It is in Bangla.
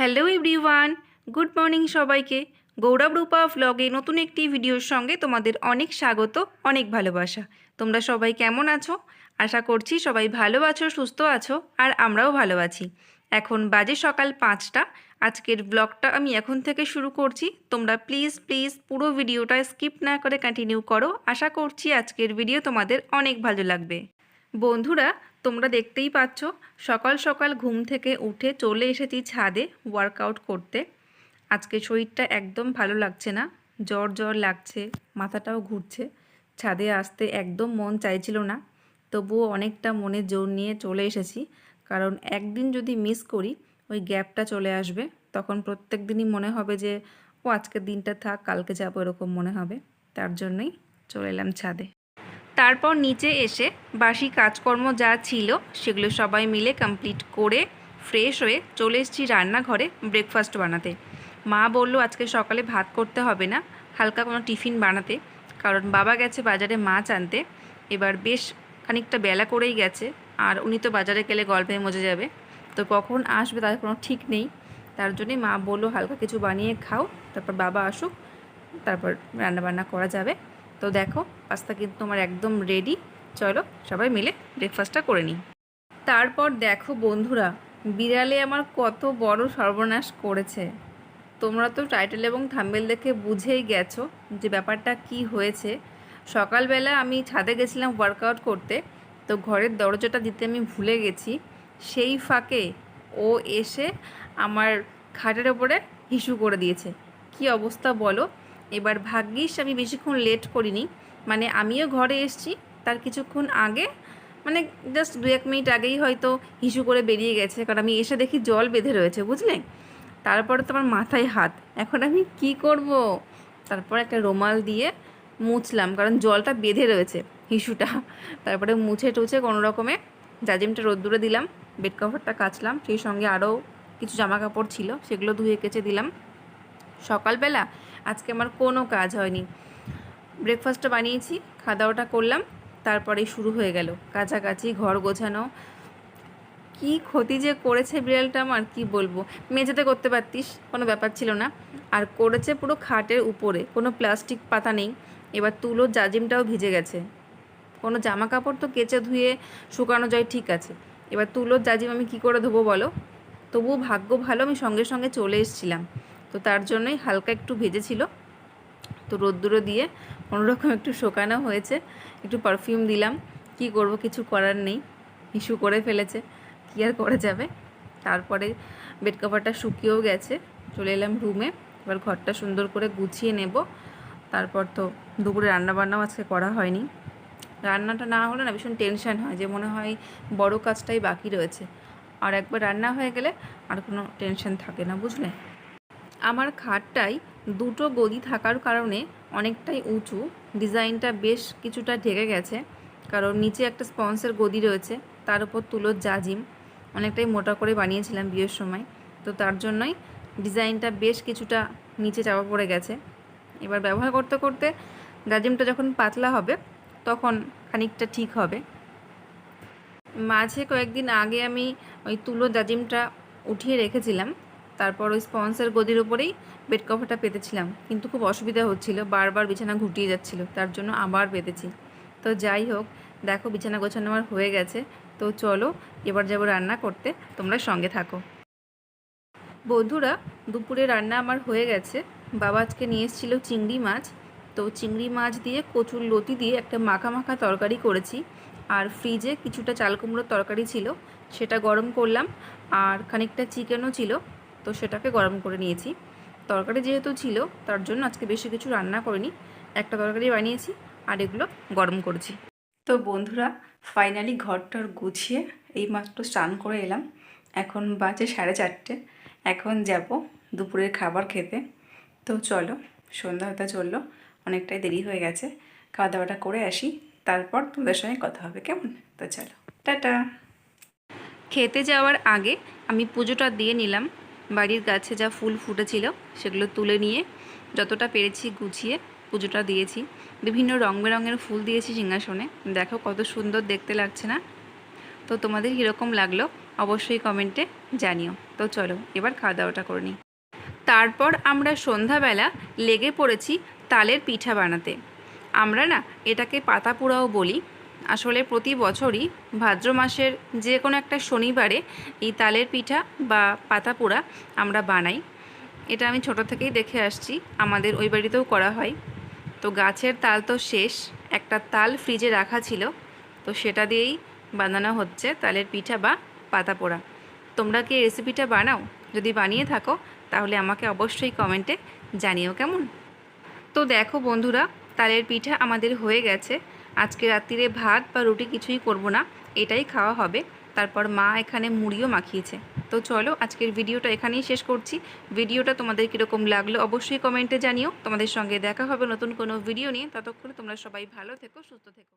হ্যালো এভরিওয়ান গুড মর্নিং সবাইকে। গৌরব রূপা ভ্লগে নতুন একটি ভিডিওর সঙ্গে তোমাদের অনেক স্বাগত, অনেক ভালোবাসা। তোমরা সবাই কেমন আছো? আশা করছি সবাই ভালো আছো, সুস্থ আছো, আর আমরাও ভালো আছি। এখন বাজে সকাল পাঁচটা। আজকের ব্লগটা আমি এখন থেকে শুরু করছি। তোমরা প্লিজ প্লিজ পুরো ভিডিওটা স্কিপ না করে কন্টিনিউ করো। আশা করছি আজকের ভিডিও তোমাদের অনেক ভালো লাগবে। বন্ধুরা তোমরা দেখতেই পাচ্ছ, সকাল সকাল ঘুম থেকে উঠে চলে এসেছি ছাদে ওয়ার্কআউট করতে। আজকে শরীরটা একদম ভালো লাগছে না, জ্বর জ্বর লাগছে, মাথাটাও ঘুরছে। ছাদে আসতে একদম মন চাইছিল না, তবুও অনেকটা মনে জোর নিয়ে চলে এসেছি। কারণ একদিন যদি মিস করি, ওই গ্যাপটা চলে আসবে, তখন প্রত্যেক দিনই মনে হবে যে, ও, আজকের দিনটা থাক, কালকে যাব, এরকম মনে হবে। তার জন্যই চলে এলাম ছাদে। তারপর নিচে এসে বাসি কাজকর্ম যা ছিল সেগুলো সবাই মিলে কমপ্লিট করে ফ্রেশ হয়ে চলে এসেছি রান্নাঘরে ব্রেকফাস্ট বানাতে। মা বলল, আজকে সকালে ভাত করতে হবে না, হালকা কোনো টিফিন বানাতে। কারণ বাবা গেছে বাজারে মাছ আনতে। এবার বেশ খানিকটা বেলা করেই গেছে, আর উনি তো বাজারে গেলে গল্পে মজে যাবে। তো কখন আসবে তার কোনো ঠিক নেই। তার জন্যে মা বলল, হালকা কিছু বানিয়ে খাও, তারপর বাবা আসুক, তারপর রান্নাবান্না করা যাবে। তো দেখো, পাস্তা কিন্তু আমার একদম রেডি চলো, সবাই মিলে ব্রেকফাস্টটা করে নিই। তারপর দেখো বন্ধুরা, বিড়ালে আমার কত বড় সর্বনাশ করেছে। তোমরা তো টাইটেল এবং থাম্বেল দেখে বুঝেই গেছো যে ব্যাপারটা কি হয়েছে। সকালবেলা আমি ছাদে গেছিলাম ওয়ার্কআউট করতে, তো ঘরের দরজাটা দিতে আমি ভুলে গেছি। সেই ফাঁকে ও এসে আমার খাটের ওপরে হিসু করে দিয়েছে। কি অবস্থা বলো? এবার ভাগ্যিস আমি বেশিক্ষণ লেট করিনি। মানে আমিও ঘরে এসেছি, তার কিছুক্ষণ আগে। মানে জাস্ট দু এক মিনিট আগেই হয়তো হিসু করে বেরিয়ে গেছে, কারণ আমি এসে দেখি জল বেঁধে রয়েছে, বুঝলে? তারপরে তো আমার মাথায় হাত। এখন আমি কি করব? তারপর একটা রুমাল দিয়ে মুছলাম, কারণ জলটা বেঁধে রয়েছে হিসুটা। তারপরে মুছে টুছে কোনো রকমে জাজিমটা রোদ্দুরে দিলাম বেড কভারটা কাচলাম, সেই সঙ্গে আরও কিছু জামা কাপড় ছিল, সেগুলো ধুয়ে কেচে দিলাম। সকালবেলা আজকে আমার কোনো কাজ হয়নি। ব্রেকফাস্টটা বানিয়েছি খাওয়া দাওয়াটা করলাম তারপরে শুরু হয়ে গেল। কাছাকাছি ঘর গোছানো। কি ক্ষতি যে করেছে বিড়ালটা আমার, কি বলব? মেঝেতে করতে পারতিস, কোনো ব্যাপার ছিল না। আর করেছে পুরো খাটের উপরে, কোনো প্লাস্টিক পাতা নেই। এবার তুলো জাজিমটাও ভিজে গেছে। কোনো জামা কাপড় তো কেচে ধুয়ে শুকানো যায় ঠিক আছে। এবার তুলোর জাজিম আমি কি করে ধোবো বলো? তবুও ভাগ্য ভালো আমি সঙ্গে সঙ্গে চলে এসেছিলাম। তো তার জন্যই হালকা একটু ভেজেছিল। তো রোদ্দুরো দিয়ে কোনোরকম একটু শোকানো হয়েছে। একটু পারফিউম দিলাম। কি করব কিছু করার নেই। ইস্যু করে ফেলেছে। কী আর করা যাবে? তারপরে বেড কভারটা শুকিয়েও গেছে। চলে এলাম রুমে এবার ঘরটা সুন্দর করে গুছিয়ে নেব। তারপর তো দুপুরে রান্নাবান্নাও আজকে করা হয়নি। রান্নাটা না হলে না ভীষণ টেনশান হয়। যে মনে হয় বড় কাজটাই বাকি রয়েছে। আর একবার রান্না হয়ে গেলে আর কোনো টেনশন থাকে না, বুঝলে? আমার খাটটাই দুটো গদি থাকার কারণে অনেকটাই উঁচু। ডিজাইনটা বেশ কিছুটা ঢেকে গেছে, কারণ নিচে একটা স্পন্সের গদি রয়েছে, তার উপর তুলোর জাজিম। অনেকটাই মোটা করে বানিয়েছিলাম বিয়ের সময়, তো তার জন্যই ডিজাইনটা বেশ কিছুটা নিচে চাপা পড়ে গেছে। এবার ব্যবহার করতে করতে জাজিমটা যখন পাতলা হবে, তখন খানিকটা ঠিক হবে। মাঝে কয়েকদিন আগে আমি ওই তুলো জাজিমটা উঠিয়ে রেখেছিলাম তারপর ওই স্পন্সের গদির উপরেই বেড কভারটা পেতেছিলাম। কিন্তু খুব অসুবিধা হচ্ছিল, বারবার বিছানা ঘুটিয়ে যাচ্ছিল, তার জন্য আবার পেতেছি। তো যাই হোক, দেখো বিছানা গোছানো আমার হয়ে গেছে। তো চলো, এবার যাব রান্না করতে, তোমরা সঙ্গে থাকো। বন্ধুরা, দুপুরে রান্না আমার হয়ে গেছে। বাবা আজকে নিয়ে এসেছিল চিংড়ি মাছ। তো চিংড়ি মাছ দিয়ে কচুর লতি দিয়ে একটা মাখা মাখা তরকারি করেছি। আর ফ্রিজে কিছুটা চাল কুমড়োর তরকারি ছিল, সেটা গরম করলাম। আর খানিকটা চিকেনও ছিল। তো সেটাকে গরম করে নিয়েছি। তরকারি যেহেতু ছিল, তার জন্য আজকে বেশি কিছু রান্না করিনি। একটা তরকারি বানিয়েছি আর এগুলো গরম করেছি। তো বন্ধুরা ফাইনালি ঘরটর গুছিয়ে এইমাত্র স্নান করে এলাম। এখন বাজে সাড়ে চারটে। এখন যাব দুপুরের খাবার খেতে। তো চলো, সন্ধ্যা হতে চলল, অনেকটাই দেরি হয়ে গেছে। খাওয়া দাওয়াটা করে আসি, তারপর তোমাদের সঙ্গে কথা হবে, কেমন? তো চলো, টাটা! খেতে যাওয়ার আগে আমি পুজোটা দিয়ে নিলাম। বাড়ির গাছে যা ফুল ফুটেছিল সেগুলো তুলে নিয়ে যতটা পেরেছি গুছিয়ে পুজোটা দিয়েছি। বিভিন্ন রং বেরঙের ফুল দিয়েছি সিংহাসনে। দেখো কত সুন্দর দেখতে লাগছে না? তো তোমাদের কীরকম লাগল অবশ্যই কমেন্টে জানিও। তো চলো, এবার খাওয়া দাওয়াটা করে নিই। তারপর আমরা সন্ধ্যাবেলা লেগে পড়েছি তালের পিঠা বানাতে। আমরা না এটাকে পাতা পোড়াও বলি আসলে প্রতি বছরই ভাদ্র মাসের যে কোনো একটা শনিবারে এই তালের পিঠা বা পাতা পোড়া আমরা বানাই। এটা আমি ছোট থেকেই দেখে আসছি, আমাদের ওই বাড়িতেও করা হয়। তো গাছের তাল তো শেষ, একটা তাল ফ্রিজে রাখা ছিল, তো সেটা দিয়েই বানানো হচ্ছে তালের পিঠা বা পাতা পোড়া তোমরা কি রেসিপিটা বানাও? যদি বানিয়ে থাকো, তাহলে আমাকে অবশ্যই কমেন্টে জানিও কেমন? তো দেখো বন্ধুরা, তালের পিঠা আমাদের হয়ে গেছে। আজকে রাত্রিরে ভাত বা রুটি কিছুই করব না, এটাই খাওয়া হবে। তারপর মা এখানে মুড়িও মাখিয়েছে। তো চলো, আজকের ভিডিওটা এখানেই শেষ করছি। ভিডিওটা তোমাদের কীরকম লাগল অবশ্যই কমেন্টে জানিও। তোমাদের সঙ্গে দেখা হবে নতুন কোনো ভিডিও নিয়ে। ততক্ষণে তোমরা সবাই ভালো থেকো, সুস্থ থেকো।